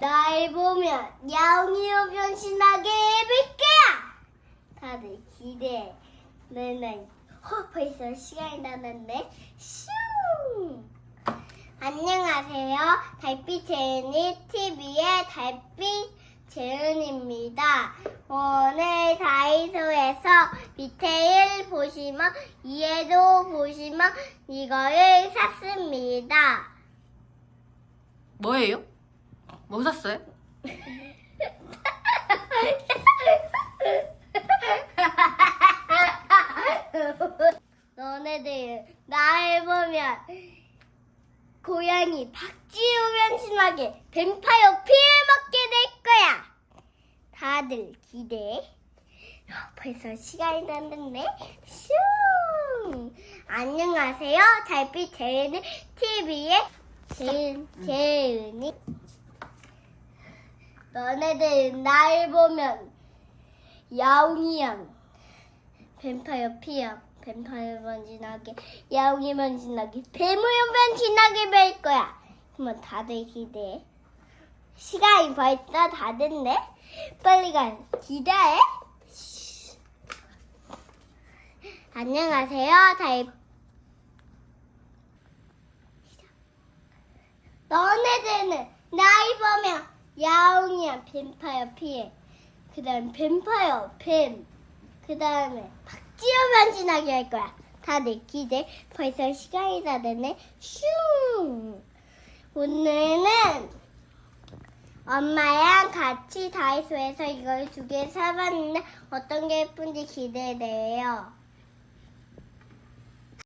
날 보면 야옹이로 변신하게 해볼 거야. 다들 기대해. 너는 어, 벌써 시간이 나는데 슝. 안녕하세요. 달빛 재은이 TV의 달빛 재은입니다. 오늘 다이소에서 밑에 1 보시면 2에도 보시면 이거를 샀습니다. 뭐예요? 뭐 샀어요? 너네들 날 보면 고양이 박지우 변신하게 뱀파이어 피를 먹게 될 거야. 다들 기대해. 어, 벌써 시간이 났는데 슝. 안녕하세요. 달빛 재은이 TV의 재은 재은이. 너네들 날 보면 야옹이양. 뱀파이어 피야 뱀파이어 변신하게 야옹이 변신하게 배무용 변신하게 될 거야. 그러면 다들 기대해 시간이 벌써 다 됐네. 빨리 가. 기대해. 안녕하세요 달너 네들은 나이 보면 야옹이야 뱀파이어 피해 그 다음 뱀파이어 뱀 그 다음에 박지호 변신하게 할 거야. 다들 기대. 벌써 시간이 다 됐네. 슝! 오늘은 엄마랑 같이 다이소에서 이걸 두 개 사봤는데 어떤 게 예쁜지 기대돼요